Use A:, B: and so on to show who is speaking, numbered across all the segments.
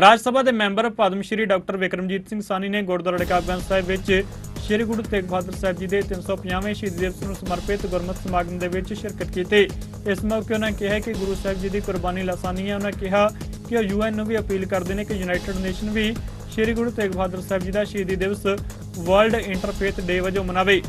A: ਰਾਜ ਸਭਾ ਦੇ member Padma Shri doctor Vikramjit Singh ਸਾਨੀ ਨੇ ਗੁਰਦੁਆਰਾ ਰਕਾਬਗੰਜ ਸਾਹਿਬ ਵਿੱਚ ਸ਼੍ਰੀ ਗੁਰੂ ਤੇਗ ਬਹਾਦਰ ਸਾਹਿਬ ਜੀ ਦੇ 350ਵੇਂ ਸ਼ਹੀਦੀ ਦਿਵਸ ਨੂੰ ਸਮਰਪਿਤ ਗੁਰਮਤਿ ਸਮਾਗਮ ਦੇ ਵਿੱਚ ਸ਼ਿਰਕਤ ਕੀਤੀ। ਇਸ ਮੌਕੇ ਉਹਨਾਂ ਕਿਹਾ ਕਿ ਗੁਰੂ ਸਾਹਿਬ ਜੀ ਦੀ ਕੁਰਬਾਨੀ ਲਾਸਾਨੀ ਹੈ। ਉਹਨਾਂ ਕਿਹਾ ਕਿ ਉਹ ਯੂਐਨ ਨੂੰ ਵੀ ਅਪੀਲ ਕਰਦੇ ਨੇ ਕਿ ਯੂਨਾਈਟਿਡ ਨੇਸ਼ਨ ਵੀ ਸ਼੍ਰੀ ਗੁਰੂ ਤੇਗ ਬਹਾਦਰ ਸਾਹਿਬ ਜੀ ਦਾ ਸ਼ਹੀਦੀ ਦਿਵਸ ਵਰਲਡ ਇੰਟਰਫੇਥ ਡੇ ਵਜੋਂ ਮਨਾਵੇ।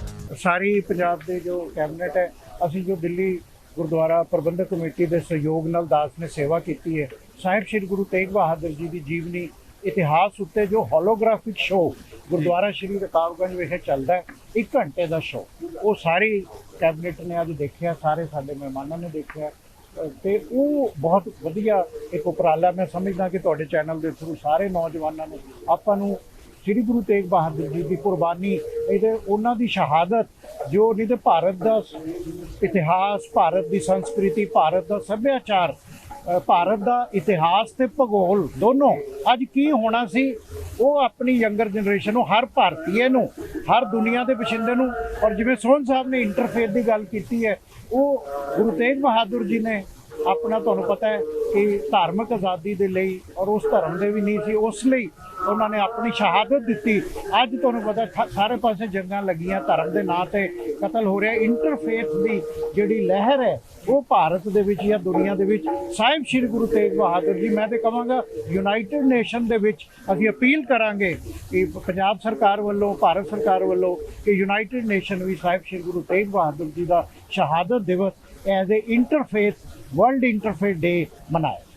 B: ਸਾਰੀ ਪੰਜਾਬ ਦੇ ਜੋ ਕੈਬਨਿਟ ਹੈ, ਅਸੀਂ ਜੋ ਦਿੱਲੀ ਗੁਰਦੁਆਰਾ ਪ੍ਰਬੰਧਕ ਕਮੇਟੀ ਦੇ ਸਹਿਯੋਗ ਨਾਲ ਦਾਸ ਨੇ ਸੇਵਾ ਕੀਤੀ ਹੈ। ਸਾਹਿਬ ਸ੍ਰੀ ਗੁਰੂ ਤੇਗ ਬਹਾਦਰ ਜੀ ਦੀ ਜੀਵਨੀ ਇਤਿਹਾਸ ਉੱਤੇ ਜੋ ਹੋਲੋਗ੍ਰਾਫਿਕ ਸ਼ੋਅ ਗੁਰਦੁਆਰਾ ਸ੍ਰੀ ਰਕਾਬਗੰਜ ਵਿਖੇ ਚੱਲਦਾ ਹੈ 1 ਘੰਟੇ ਦਾ ਸ਼ੋਅ ਉਹ ਸਾਰੀ ਕੈਬਨਿਟ ਨੇ ਅੱਜ ਦੇਖਿਆ ਸਾਰੇ ਸਾਡੇ ਮਹਿਮਾਨਾਂ ਨੇ ਦੇਖਿਆ। ਅ, ਤੇ ਉਹ ਬਹੁਤ ਵਧੀਆ ਇੱਕ ਉਪਰਾਲਾ ਮੈਂ ਸਮਝਦਾ ਕਿ ਤੁਹਾਡੇ ਚੈਨਲ ਦੇ ਥਰੂ ਸਾਰੇ ਨੌਜਵਾਨਾਂ ਨੂੰ ਆਪਾਂ ਨੂੰ ਸ੍ਰੀ ਗੁਰੂ ਤੇਗ ਬਹਾਦਰ ਜੀ ਦੀ ਕੁਰਬਾਨੀ, ਇਹਦੇ ਉਹਨਾਂ ਦੀ ਸ਼ਹਾਦਤ, ਜੋ ਨਹੀਂ ਤੇ ਭਾਰਤ ਦਾ ਇਤਿਹਾਸ, ਭਾਰਤ ਦੀ ਸੰਸਕ੍ਰਿਤੀ, ਭਾਰਤ ਦਾ ਸੱਭਿਆਚਾਰ ਭਾਰਤ ਦਾ ਇਤਿਹਾਸ ਤੇ ਭੂਗੋਲ ਦੋਨੋਂ ਅੱਜ ਕੀ ਹੋਣਾ ਸੀ, ਉਹ ਆਪਣੀ ਯੰਗਰ ਜਨਰੇਸ਼ਨ ਨੂੰ, ਹਰ ਭਾਰਤੀਏ ਨੂੰ, ਹਰ ਦੁਨੀਆ ਦੇ ਵਸਿੰਦੇ ਨੂੰ, ਔਰ ਜਿਵੇਂ ਸੋਹਣ ਸਾਹਿਬ ਨੇ ਇੰਟਰਫੇਥ ਦੀ ਗੱਲ ਕੀਤੀ ਹੈ, ਉਹ ਗੁਰੂ ਤੇਗ ਬਹਾਦਰ ਜੀ ਨੇ ਆਪਣਾ ਤੁਹਾਨੂੰ ਪਤਾ ਹੈ ਕਿ ਧਾਰਮਿਕ ਆਜ਼ਾਦੀ ਦੇ ਲਈ ਔਰ ਉਸ ਧਰਮ ਦੇ ਵੀ ਨਹੀਂ ਸੀ, ਉਸ ਲਈ ਉਹਨਾਂ ਨੇ ਆਪਣੀ ਸ਼ਹਾਦਤ ਦਿੱਤੀ। ਅੱਜ ਤੁਹਾਨੂੰ ਪਤਾ ਠ- ਸਾਰੇ ਪਾਸੇ ਜੰਗਾਂ ਲੱਗੀਆਂ, ਧਰਮ ਦੇ ਨਾਂ ਤੇ ਕਤਲ ਹੋ ਰਿਹਾ। ਇੰਟਰਫੇਥ ਦੀ ਜਿਹੜੀ ਲਹਿਰ ਹੈ, ਉਹ ਭਾਰਤ ਦੇ ਵਿੱਚ ਜਾਂ ਦੁਨੀਆ ਦੇ ਵਿੱਚ, ਸਾਹਿਬ ਸ੍ਰੀ ਗੁਰੂ ਤੇਗ ਬਹਾਦਰ ਜੀ, ਮੈਂ ਤੇ ਕਹਾਂਗਾ ਯੂਨਾਈਟਿਡ ਨੇਸ਼ਨ ਦੇ ਵਿੱਚ ਅਸੀਂ ਅਪੀਲ ਕਰਾਂਗੇ ਕਿ ਪੰਜਾਬ ਸਰਕਾਰ ਵੱਲੋਂ, ਭਾਰਤ ਸਰਕਾਰ ਵੱਲੋਂ ਕਿ ਯੂਨਾਈਟਿਡ ਨੇਸ਼ਨ ਵੀ ਸਾਹਿਬ ਸ੍ਰੀ ਗੁਰੂ ਤੇਗ ਬਹਾਦਰ ਜੀ ਦਾ ਸ਼ਹਾਦਤ ਦਿਵਸ as a interfaith world interfaith day ਮਨਾਏ